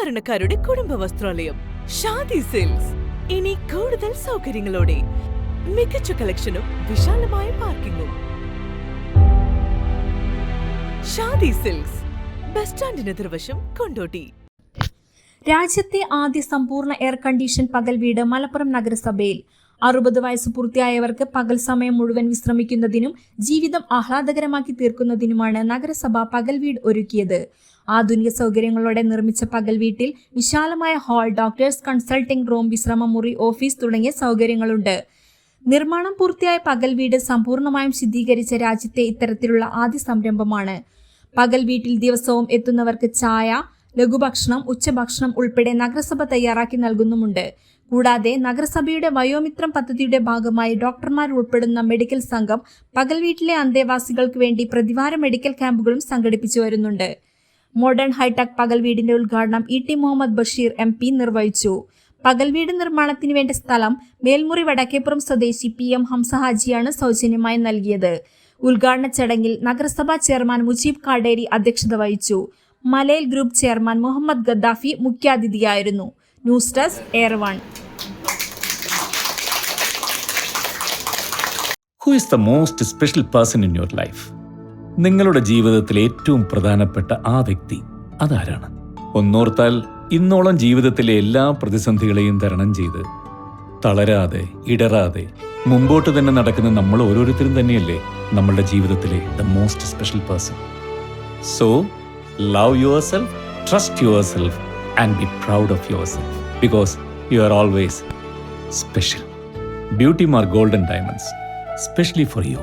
സാധാരണക്കാരുടെ കുടുംബ വസ്ത്രാലയം ഷാദി സെയിൽസ് ഇനി കൂടുതൽ സൗകര്യങ്ങളോടെ മികച്ച കളക്ഷനും വിശാലമായ പാർക്കിങ്ങും. ഷാദി സിൽക്സ് ബസ് സ്റ്റാൻഡിന് എതിർവശം കൊണ്ടോട്ടി. രാജ്യത്തെ ആദ്യ സമ്പൂർണ എയർ കണ്ടീഷൻ പകൽ വീട് മലപ്പുറം നഗരസഭയിൽ അറുപത് വയസ്സ് പൂർത്തിയായവർക്ക് പകൽ സമയം മുഴുവൻ വിശ്രമിക്കുന്നതിനും ജീവിതം ആഹ്ലാദകരമാക്കി തീർക്കുന്നതിനുമാണ് നഗരസഭ പകൽ വീട് ഒരുക്കിയത്. ആധുനിക സൗകര്യങ്ങളോടെ നിർമ്മിച്ച പകൽ വീട്ടിൽ വിശാലമായ ഹാൾ ഡോക്ടേഴ്സ് കൺസൾട്ടിംഗ് റൂം വിശ്രമമുറി ഓഫീസ് തുടങ്ങിയ സൗകര്യങ്ങളുണ്ട്. നിർമ്മാണം പൂർത്തിയായ പകൽ വീട് സമ്പൂർണമായും ശുദ്ധീകരിച്ച രാജ്യത്തെ ഇത്തരത്തിലുള്ള ആദ്യ സംരംഭമാണ്. പകൽ വീട്ടിൽ ദിവസവും എത്തുന്നവർക്ക് ചായ ലഘുഭക്ഷണം ഉച്ചഭക്ഷണം ഉൾപ്പെടെ നഗരസഭ തയ്യാറാക്കി നൽകുന്നുമുണ്ട്. കൂടാതെ നഗരസഭയുടെ വയോമിത്രം പദ്ധതിയുടെ ഭാഗമായി ഡോക്ടർമാർ ഉൾപ്പെടുന്ന മെഡിക്കൽ സംഘം പകൽ വീട്ടിലെ അന്തേവാസികൾക്ക് വേണ്ടി പ്രതിവാര മെഡിക്കൽ ക്യാമ്പുകളും സംഘടിപ്പിച്ചു വരുന്നുണ്ട്. മോഡേൺ ഹൈടെക് പകൽ വീടിന്റെ ഉദ്ഘാടനം E T Muhammad Basheer M P നിർവഹിച്ചു. പകൽ വീട് നിർമ്മാണത്തിന് വേണ്ട സ്ഥലം മേൽമുറി വടക്കേപ്പുറം സ്വദേശി പി എം ഹംസ ഹാജിയാണ് സൗജന്യമായി നൽകിയത്. ഉദ്ഘാടന ചടങ്ങിൽ നഗരസഭാ ചെയർമാൻ മുജീബ് കാടേരി അധ്യക്ഷത വഹിച്ചു. Malayil group chairman Muhammad Gaddafi മുഖ്യാതിഥിയായിരുന്നു. News desk air one. Who is the most special person in your life നിങ്ങളുടെ ജീവിതത്തിൽ ഏറ്റവും പ്രധാനപ്പെട്ട ആ വ്യക്തി അതാരാണ്? ഒന്നോർത്താൽ ഇന്നോളം ജീവിതത്തിലെ എല്ലാ പ്രതിസന്ധികളെയും തരണം ചെയ്ത് തളരാതെ ഇടറാതെ മുമ്പോട്ട് തന്നെ നടക്കുന്ന നമ്മൾ ഓരോരുത്തരും തന്നെയല്ലേ നമ്മളുടെ ജീവിതത്തിലെ the most special person so trust your self and be proud of your self because you are always special beauty mar golden diamonds specially for you